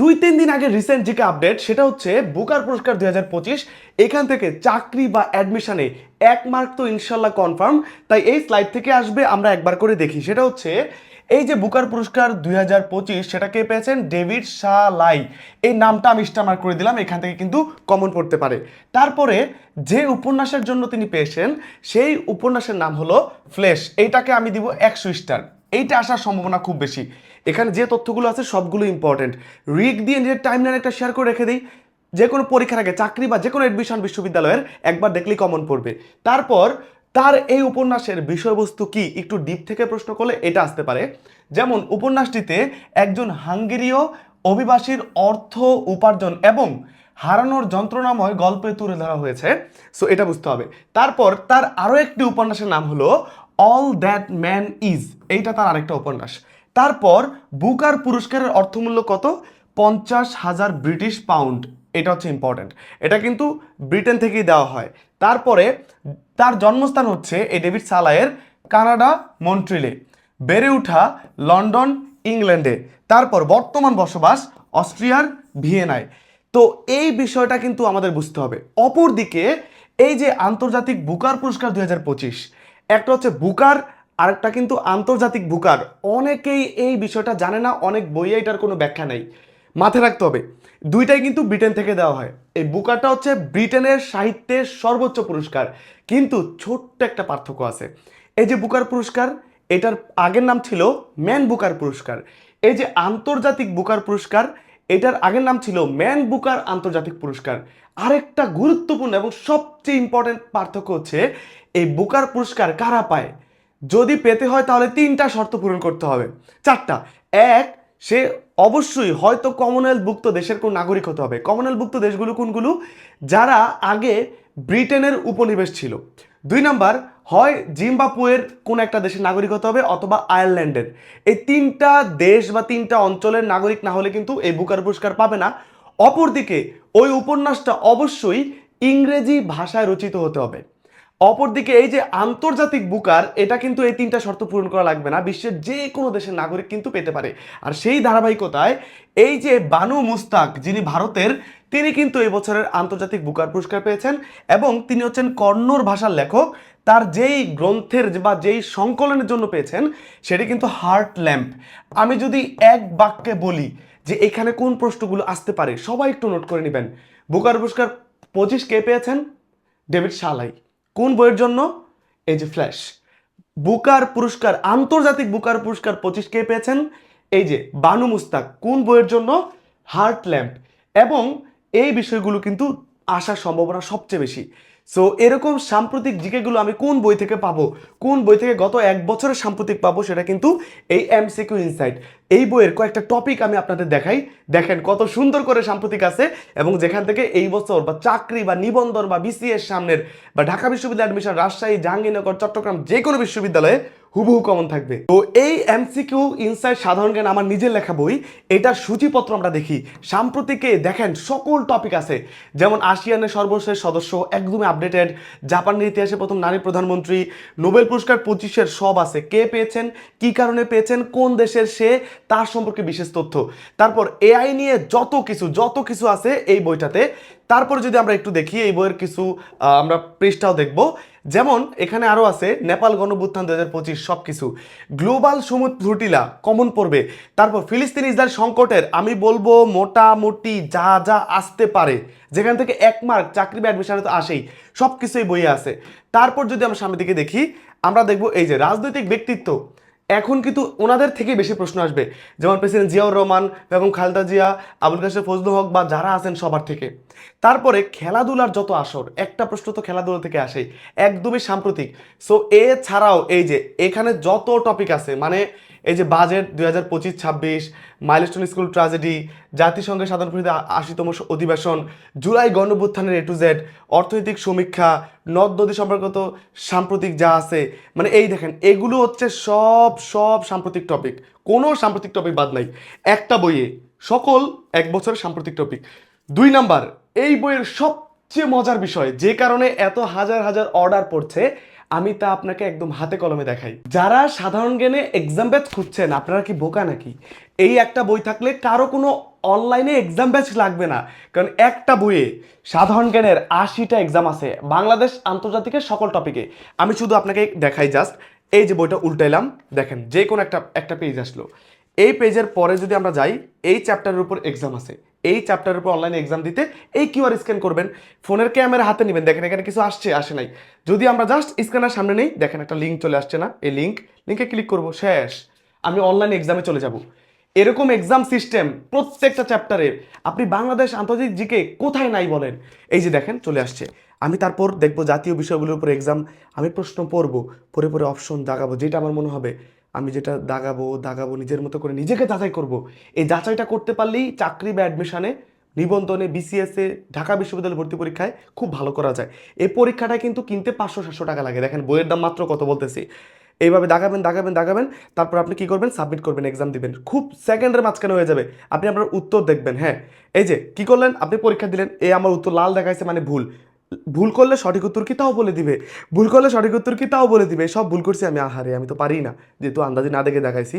দুই তিন দিন আগে রিসেন্ট জিকে আপডেট সেটা হচ্ছে বুকার পুরস্কার দুই হাজার পঁচিশ। এখান থেকে চাকরি বা অ্যাডমিশনে এক মার্ক তো ইনশাল্লাহ কনফার্ম তাই এই স্লাইড থেকে আসবে, আমরা একবার করে দেখি। সেটা হচ্ছে, এই যে বুকার পুরস্কার দুই হাজার পঁচিশ, সেটা কে পেয়েছেন? ডেভিড শাহ লাই। এই নামটা আমি স্টামার করে দিলাম, এখান থেকে কিন্তু কমন পড়তে পারে। তারপরে যে উপন্যাসের জন্য তিনি পেয়েছেন, সেই উপন্যাসের নাম হলো ফ্লেশ এইটাকে আমি দিব একশো স্টার এইটা আসার সম্ভাবনা খুব বেশি। এখানে যে তথ্যগুলো আছে সবগুলো ইম্পর্টেন্ট রিক দিয়ে নিজের টাইম লাইন একটা শেয়ার করে রেখে দিই। যে কোনো পরীক্ষার আগে চাকরি বা যে কোনো এডমিশন বিশ্ববিদ্যালয়ের একবার দেখলেই কমন পড়বে। তারপর তার এই উপন্যাসের বিষয়বস্তু কি একটু ডিপ থেকে প্রশ্ন করলে এটা আসতে পারে। যেমন উপন্যাসটিতে একজন হাঙ্গেরীয় অভিবাসীর অর্থ উপার্জন এবং হারানোর যন্ত্রণাময় গল্পে তুলে ধরা হয়েছে। সো এটা বুঝতে হবে। তারপর তার আরও একটি উপন্যাসের নাম হলো অল দ্যাট ম্যান ইজ এইটা তার আরেকটা উপন্যাস। তারপর বুকার পুরস্কারের অর্থমূল্য কত? পঞ্চাশ হাজার ব্রিটিশ পাউন্ড। এটা হচ্ছে ইম্পর্ট্যান্ট এটা কিন্তু ব্রিটেন থেকেই দেওয়া হয়। তারপরে তার জন্মস্থান হচ্ছে এই ডেভিড সালায়ের কানাডা মন্ট্রিলে। বেড়ে ওঠা লন্ডন, ইংল্যান্ডে। তারপর বর্তমান বসবাস অস্ট্রিয়ার ভিয়েনায়। তো এই বিষয়টা কিন্তু আমাদের বুঝতে হবে। অপরদিকে এই যে আন্তর্জাতিক বুকার পুরস্কার দুই হাজার পঁচিশ, একটা হচ্ছে বুকার আরেকটা কিন্তু আন্তর্জাতিক বুকার। অনেকেই এই বিষয়টা জানে না, অনেক বইয়ে এটার কোনো ব্যাখ্যা নেই। মাথায় রাখতে হবে। দুইটাই কিন্তু ব্রিটেন থেকে দেওয়া হয়। এই বুকারটা হচ্ছে ব্রিটেনের সাহিত্যের সর্বোচ্চ পুরস্কার। কিন্তু ছোট্ট একটা পার্থক্য আছে। এই যে বুকার পুরস্কার, এটার আগের নাম ছিল ম্যান বুকার পুরস্কার। এই যে আন্তর্জাতিক বুকার পুরস্কার, এটার আগের নাম ছিল ম্যান বুকার আন্তর্জাতিক পুরস্কার। আরেকটা গুরুত্বপূর্ণ এবং সবচেয়ে ইম্পর্টেন্ট পার্থক্য হচ্ছে, এই বুকার পুরস্কার কারা পায়? যদি পেতে হয় তাহলে তিনটা শর্ত পূরণ করতে হবে। চারটা, এক, সে অবশ্যই হয়তো কমনওয়েলথভুক্ত দেশের কোন নাগরিক হতে হবে। কমনওয়েলথভুক্ত দেশগুলো কোনগুলো? যারা আগে ব্রিটেনের উপনিবেশ ছিল। দুই নাম্বার, হয় জিম্বাপুয়ের কোন একটা দেশের নাগরিক হতে হবে অথবা আয়ারল্যান্ডের। এই তিনটা দেশ বা তিনটা অঞ্চলের নাগরিক না হলে কিন্তু এই বুকার পুরস্কার পাবে না। অপরদিকে, ওই উপন্যাসটা অবশ্যই ইংরেজি ভাষায় রচিত হতে হবে। অপরদিকে এই যে আন্তর্জাতিক বুকার, এটা কিন্তু এই তিনটা শর্ত পূরণ করা লাগবে না। বিশ্বের যে কোনো দেশের নাগরিক কিন্তু পেতে পারে। আর সেই ধারাবাহিকতায় এই যে বানু মুস্তাক, যিনি ভারতের, তিনি কিন্তু এই বছরের আন্তর্জাতিক বুকার পুরস্কার পেয়েছেন এবং তিনি হচ্ছেন কন্নড় ভাষার লেখক। তার যেই গ্রন্থের বা যেই সংকলনের জন্য পেয়েছেন, সেটি কিন্তু হার্ট ল্যাম্প। আমি যদি এক বাক্যে বলি যে এখানে কোন প্রশ্নগুলো আসতে পারে, সবাই একটু নোট করে নেবেন। বুকার পুরস্কার পঁচিশ কে পেয়েছেন? ডেভিড শালাই কোন বইয়ের জন্য? এই যে ফ্ল্যাশ বুকার পুরস্কার, আন্তর্জাতিক বুকার পুরস্কার পঁচিশ কে পেয়েছেন? এই যে বানু মুস্তাক, কোন বইয়ের জন্য? হার্ট ল্যাম্প এবং এই বিষয়গুলো কিন্তু আসার সম্ভাবনা সবচেয়ে বেশি। সো এরকম সাম্প্রতিক জিকেগুলো আমি কোন বই থেকে পাবো? কোন বই থেকে গত এক বছরের সাম্প্রতিক পাবো সেটা কিন্তু এই এমসিকিউ ইনসাইট এই বইয়ের কয়েকটা টপিক আমি আপনাদের দেখাই। দেখেন কত সুন্দর করে সাম্প্রতিক আছে এবং যেখান থেকে এই বছর বা চাকরি বা নিবন্ধন বা বিসিএস সামনের বা ঢাকা বিশ্ববিদ্যালয় অ্যাডমিশন রাজশাহী, জাহাঙ্গীরনগর, চট্টগ্রাম যে কোনো বিশ্ববিদ্যালয়ে হুবহু কমন থাকবে। তো এই এমসিকিউ ইনসাইট সাধারণ জ্ঞান আমার নিজের লেখা বই, এটার সূচিপত্র আমরা দেখি। সাম্প্রতিকে দেখেন, সকল টপিক আছে। যেমন আসিয়ানের সর্বশেষ সদস্য, একদমই আপডেটেড জাপানের ইতিহাসে প্রথম নারী প্রধানমন্ত্রী। নোবেল পুরস্কার পঁচিশের সব আছে। কে পেয়েছেন? কি কারণে পেয়েছেন? কোন দেশের সে? তার সম্পর্কে বিশেষ তথ্য। তারপর এআই নিয়ে যত কিছু যত কিছু আছে এই বইটাতে তারপর যদি আমরা একটু দেখি, এই বইয়ের কিছু আমরা পৃষ্ঠাও দেখব। যেমন, এখানে আরও আছে, নেপাল গণভুত্থান দু হাজার পঁচিশ সব কিছু গ্লোবাল সমুদ্র ত্রুটিলা কমন পড়বে। তারপর, ফিলিস্তিন ইসরায়েল সংকটের, আমি বলব মোটামুটি যা যা আসতে পারে। যেখান থেকে এক মার্ক, চাকরি বা অ্যাডমিশনে তো আসেই। সব কিছুই বইয়ে আছে। তারপর যদি আমরা সামনের দিকে দেখি, আমরা দেখব এই যে রাজনৈতিক ব্যক্তিত্ব। এখন কিন্তু ওনাদের থেকে বেশি প্রশ্ন আসবে। যেমন প্রেসিডেন্ট জিয়াউর রহমান, বেগম খালেদা জিয়া, আবুল কাশে ফজলু হক বা যারা আছেন সবার থেকে। তারপরে খেলাধুলার যত আসর, একটা প্রশ্ন তো খেলাধুলা থেকে আসেই, একদমই সাম্প্রতিক। সো এ ছাড়াও এই যে, এখানে যত টপিক আছে মানে এই যে বাজেট দুই হাজার পঁচিশ, ছাব্বিশ মাইলস্টোন স্কুল ট্রাজেডি জাতিসংঘের সাধারণ পরিষদের আশিতম অধিবেশন, জুলাই গণভ্যুত্থানের এ টু জেড অর্থনৈতিক সমীক্ষা নদ নদী সম্পর্কিত সাম্প্রতিক যা আছে মানে এই দেখেন, এগুলো হচ্ছে সব সব সাম্প্রতিক টপিক কোনো সাম্প্রতিক টপিক বাদ নাই। একটা বইয়ে, সকল এক বছরের সাম্প্রতিক টপিক দুই নাম্বার, এই বইয়ের সবচেয়ে মজার বিষয়, যে কারণে এত হাজার হাজার অর্ডার পড়ছে আমি তা আপনাকে একদম হাতে কলমে দেখাই। যারা সাধারণ জ্ঞানে এক্সাম ব্যাচ খুঁজছেন, আপনারা কি বোকা নাকি? এই একটা বই থাকলে কারও কোনো অনলাইনে এক্সাম ব্যাচ লাগবে না। কারণ একটা বইয়ে সাধারণ জ্ঞানের আশিটা এক্সাম আছে বাংলাদেশ আন্তর্জাতিকের সকল টপিকে আমি শুধু আপনাকে দেখাই জাস্ট এই যে বইটা উল্টাইলাম, দেখেন যে কোনো একটা একটা পেজ আসলো। এই পেজের পরে যদি আমরা যাই, এই চ্যাপ্টারের উপর এক্সাম আছে। এই চ্যাপ্টারের উপর অনলাইনে এক্সাম দিতে এই কিউআর স্ক্যান করবেন। ফোনের ক্যামেরা হাতে নেবেন। দেখেন, এখানে কিছু আসছে, আসে নাই। যদি আমরা জাস্ট স্ক্যানার সামনে নেই, দেখেন একটা লিঙ্ক চলে আসছে না? এই লিঙ্ক লিঙ্কে ক্লিক করব, শেষ। আমি অনলাইন এক্সামে চলে যাব। এরকম এক্সাম সিস্টেম প্রত্যেকটা চ্যাপ্টারে আপনি বাংলাদেশ আন্তর্জাতিক জিকে কোথায় নাই বলেন? এই যে দেখেন, চলে আসছে। আমি তারপর দেখব জাতীয় বিষয়গুলোর উপর এক্সাম আমি প্রশ্ন পড়ব পরে পরে অপশন দাগাবো যেটা আমার মনে হবে। আমি যেটা দাগাবো দাগাবো, নিজের মতো করে নিজেকে যাচাই করব। এই যাচাইটা করতে পারলেই চাকরি বা অ্যাডমিশানে নিবন্ধনে বিসিএসএ ঢাকা বিশ্ববিদ্যালয় ভর্তি পরীক্ষায় খুব ভালো করা যায়। এই পরীক্ষাটা কিন্তু কিনতে পাঁচশো সাতশো টাকা লাগে। দেখেন, বইয়ের দাম মাত্র কত বলতেছি। এইভাবে দাগাবেন দাগাবেন দাগাবেন, তারপর আপনি কি করবেন? সাবমিট করবেন এক্সাম দিবেন। খুব সেকেন্ডের মাঝখানে হয়ে যাবে। আপনি আপনার উত্তর দেখবেন হ্যাঁ। এই যে, কি করলেন? আপনি পরীক্ষা দিলেন। এই আমার উত্তর লাল দেখাইছে মানে ভুল। ভুল করলে সঠিক উত্তর কি? তাও বলে দিবে। ভুল করলে সঠিক উত্তর কি? তাও বলে দিবে। সব ভুল করছি আমি। আহারে, আমি তো পারি না। যেহেতু আন্দাজি না দেখে দেখাইছি।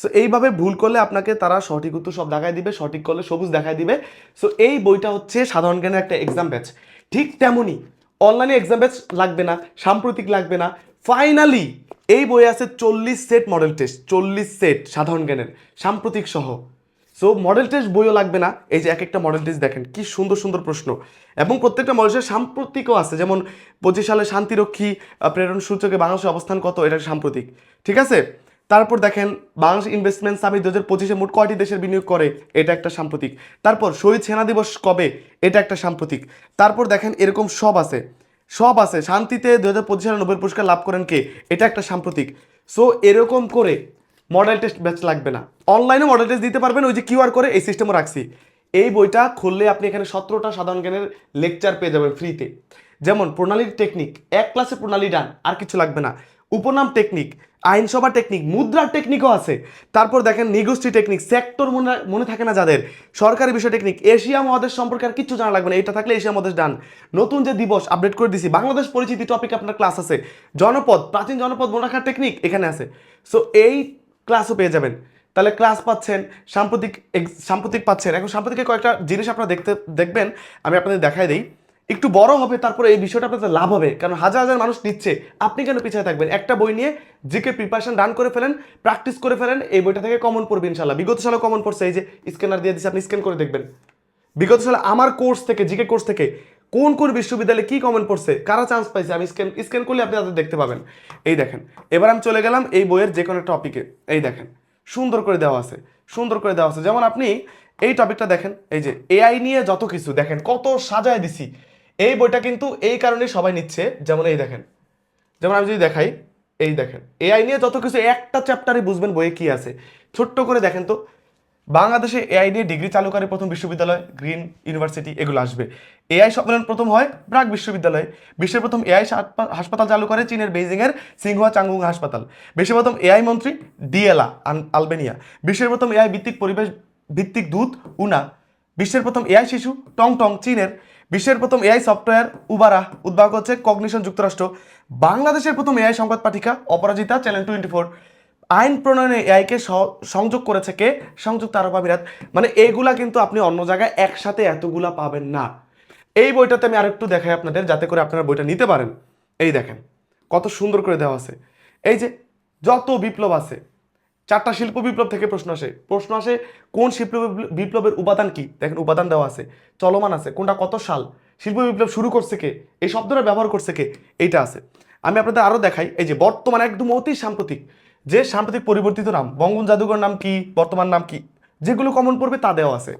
সো এইভাবে ভুল করলে আপনাকে তারা সঠিক উত্তর সব দেখায় দিবে, সঠিক করলে সবুজ দেখায় দিবে। সো এই বইটা হচ্ছে সাধারণ জ্ঞানের একটা এক্সাম ব্যাচ ঠিক তেমনই অনলাইনে এক্সাম ব্যাচ লাগবে না, সাম্প্রতিক লাগবে না। ফাইনালি এই বইয়ে আছে চল্লিশ সেট মডেল টেস্ট চল্লিশ সেট সাধারণ জ্ঞানের, সাম্প্রতিক সহ। সো মডেল টেস্ট বইও লাগবে না। এই যে এক একটা মডেল টেস্ট দেখেন, কি সুন্দর সুন্দর প্রশ্ন। এবং প্রত্যেকটা মডেলের সাম্প্রতিকও আছে, যেমন পঁচিশ সালে শান্তিরক্ষী প্রেরণ সূচকে বাংলাদেশের অবস্থান কত, এটা সাম্প্রতিক। ঠিক আছে? তারপর দেখেন, বাংলাদেশ ইনভেস্টমেন্ট সামিট দু হাজার পঁচিশে মোট কয়টি দেশের বিনিয়োগ করে, এটা একটা সাম্প্রতিক। তারপর, শহীদ সেনা দিবস কবে, এটা একটা সাম্প্রতিক। তারপর দেখেন, এরকম সব আছে। সব আছে, শান্তিতে দু হাজার পঁচিশ সালে নোবেল পুরস্কার লাভ করেন কে, এটা একটা সাম্প্রতিক। সো এরকম করে মডেল টেস্ট ব্যাচ লাগবে না। অনলাইনে মডেল টেস্ট দিতে পারবেন, ওই যে কিউআর করে এই সিস্টেমও রাখছি। এই বইটা খুললে আপনি এখানে সতেরোটা সাধারণ জ্ঞানের লেকচার পেয়ে যাবেন ফ্রিতে যেমন, প্রণালীর টেকনিক এক ক্লাসে প্রণালী ডান আর কিছু লাগবে না। উপনাম টেকনিক আইনসভা টেকনিক মুদ্রার টেকনিকও আছে। তারপর দেখেন, নিগোষ্ঠী টেকনিক সেক্টর মনে মনে থাকে না যাদের। সরকারি বিষয় টেকনিক এশিয়া মহাদেশ সম্পর্কে আর কিছু জানা লাগবে না। এটা থাকলে এশিয়া মহাদেশ ডান নতুন যে দিবস আপডেট করে দিছি। বাংলাদেশ পরিচিতি টপিক আপনার ক্লাস আছে। জনপদ, প্রাচীন জনপদ মনে রাখার টেকনিক এখানে আছে। সো এই ক্লাসও পেয়ে যাবেন। তাহলে ক্লাস পাচ্ছেন, সাম্প্রতিক সাম্প্রতিক পাচ্ছেন। এখন সাম্প্রতিকের কয়েকটা জিনিস আপনারা দেখতে, দেখবেন, আমি আপনাদের দেখাই দিই। একটু বড় হবে, তারপরে এই বিষয়টা আপনাদের লাভ হবে। কারণ হাজার হাজার মানুষ নিচ্ছে। আপনি কেন পিছিয়ে থাকবেন? একটা বই নিয়ে জিকে প্রিপারেশন রান করে ফেলেন প্র্যাকটিস করে ফেলেন, এই বইটা থেকে কমন পড়বে ইনশাল্লাহ বিগত সালে কমন পড়ছে, এই যে স্ক্যানার দিয়ে দিচ্ছে আপনি স্ক্যান করে দেখবেন। বিগত সালে আমার কোর্স থেকে, জিকে কোর্স থেকে কোন কোন বিশ্ববিদ্যালয়ে কি কমেন্ট পড়ছে, কারা চান্স পাইছে, আমি স্ক্যান স্ক্যান করলে আপনি তাদের দেখতে পাবেন। এই দেখেন, এবার আমি চলে গেলাম এই বইয়ের যে কোনো টপিকে এই দেখেন, সুন্দর করে দেওয়া আছে, সুন্দর করে দেওয়া আছে। যেমন আপনি এই টপিকটা দেখেন, এই যে এআই নিয়ে যত কিছু, দেখেন কত সাজায় দিছি। এই বইটা কিন্তু এই কারণে সবাই নিচ্ছে, যেমন এই দেখেন। যেমন আমি যদি দেখাই, এই দেখেন এআই নিয়ে যত কিছু, একটা চ্যাপ্টারে বুঝবেন বইয়ে কি আছে। ছোট্ট করে দেখেন তো বাংলাদেশে এআই নিয়ে ডিগ্রি চালুকারী প্রথম বিশ্ববিদ্যালয়, গ্রিন ইউনিভার্সিটি, এগুলো আসবে। এআই সম্মেলন প্রথম হয় ব্রাক বিশ্ববিদ্যালয়ে। বিশ্বের প্রথম এআই হাসপাতাল চালু করে চীনের বেইজিংয়ের সিংহুয়া চাঙ্গুং হাসপাতাল। বিশ্বের প্রথম এআই মন্ত্রী ডিএলা আলবেনিয়া। বিশ্বের প্রথম এআই ভিত্তিক পরিবেশ ভিত্তিক দূত উনা। বিশ্বের প্রথম এআই শিশু টং টং চীনের। বিশ্বের প্রথম এআই সফটওয়্যার উবারা উদ্ভাবক হচ্ছে কগনিশন যুক্তরাষ্ট্র। বাংলাদেশের প্রথম এআই সংবাদ পাঠিকা অপরাজিতা, চ্যানেল টোয়েন্টি ফোর আইন প্রণয়নে এআইকে সংযোগ করেছে কে? সংযুক্ত আরব আমিরাত। মানে এইগুলা কিন্তু আপনি অন্য জায়গায় একসাথে এতগুলা পাবেন না। এই বইটাতে আমি আরেকটু দেখাই আপনাদের, যাতে করে আপনারা বইটা নিতে পারেন। এই দেখেন, কত সুন্দর করে দেওয়া আছে। এই যে, যত বিপ্লব আছে, চারটা শিল্প বিপ্লব থেকে প্রশ্ন আসে। প্রশ্ন আসে, কোন শিল্প বিপ্লবের উপাদান কি? দেখেন, উপাদান দেওয়া আছে। চলমান আছে। কোনটা কত সাল? শিল্প বিপ্লব শুরু করছে কে? এই শব্দটা ব্যবহার করছে কে? এইটা আছে। আমি আপনাদের আরও দেখাই। এই যে, বর্তমান একদম অতি সাম্প্রতিক। যে সাম্প্রতিক পরিবর্তিত নাম বঙ্গন জাদুঘর নাম কি, বর্তমান নাম কি, যেগুলো কমন পড়বে তা দেওয়া আছে।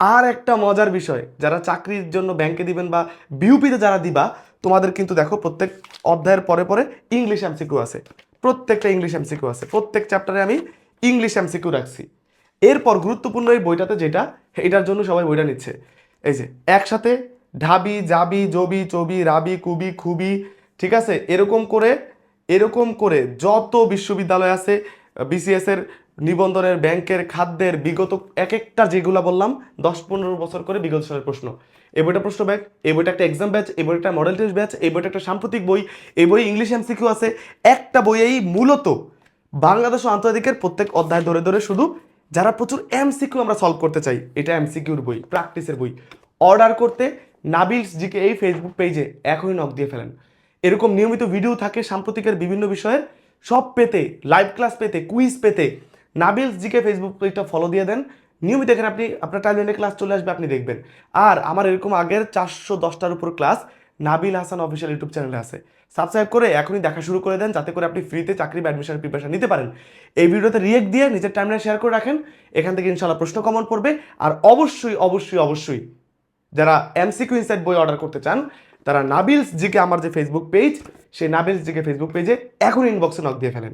আর একটা মজার বিষয়, যারা চাকরির জন্য ব্যাংকে দিবেন বা বিউপিতে যারা দিবা, তোমাদের কিন্তু দেখো প্রত্যেক অধ্যায়ের পরে পরে ইংলিশ এমসিকিউ আছে। প্রত্যেকটা ইংলিশ এমসিকিউ আছে। প্রত্যেক চ্যাপ্টারে আমি ইংলিশ এমসিকিউ রাখছি। এরপর গুরুত্বপূর্ণ এই বইটাতে যেটা, এটার জন্য সবাই বইটা নিচ্ছে। এই যে, একসাথে ঢাবি, জাবি, জবি, চবি, রাবি, কুবি, খুবি, ঠিক আছে? এরকম করে এরকম করে যত বিশ্ববিদ্যালয় আছে বিসিএস এর নিবন্ধনের ব্যাংকের খাদ্যের বিগত এক একটা যেগুলো বললাম, দশ পনেরো বছর করে বিগত সালের প্রশ্ন। এই বইটা প্রশ্ন ব্যাগ এই বইটা একটা এক্সাম ব্যাচ এই বইটা একটা মডেল টেস্ট ব্যাচ এই বইটা একটা সাম্প্রতিক বই এই বই ইংলিশ এমসিকিউ আছে। একটা বইয়েই মূলত বাংলাদেশ ও আন্তর্জাতিকের প্রত্যেক অধ্যায় ধরে ধরে শুধু যারা প্রচুর এমসিকিউ আমরা সলভ করতে চাই, এটা এমসিকিউর বই প্র্যাকটিসের বই। অর্ডার করতে নাবিলস জিকে এই ফেসবুক পেজে এখনই নক দিয়ে ফেলেন। এরকম নিয়মিত ভিডিও থাকে সাম্প্রতিকের বিভিন্ন বিষয়ে সব পেতে লাইভ ক্লাস পেতে কুইজ পেতে নাবিলস জিকে ফেসবুক পেজটা ফলো দিয়ে দেন। নিয়মিত এখানে আপনি, আপনার টাইমলাইনে ক্লাস চলে আসবে, আপনি দেখবেন। আর আমার এরকম আগের চারশো দশটার উপর class Nabil Hasan official YouTube চ্যানেলে আছে। সাবস্ক্রাইব করে এখনই দেখা শুরু করে দেন, যাতে করে আপনি ফ্রিতে চাকরি বা অ্যাডমিশন প্রিপারেশন নিতে পারেন। এই ভিডিওতে রিয়েক্ট দিয়ে নিজের টাইমলাইন শেয়ার করে রাখেন। এখান থেকে ইনশাল্লাহ প্রশ্ন কমন পড়বে। আর অবশ্যই অবশ্যই অবশ্যই যারা এমসিকিউ ইনসাইট বই অর্ডার করতে চান তারা নাবিলস জিকে আমার যে ফেসবুক পেজ সেই নাবিলস জিকে ফেসবুক পেজে এখন ইনবক্সে নক দিয়ে ফেলেন।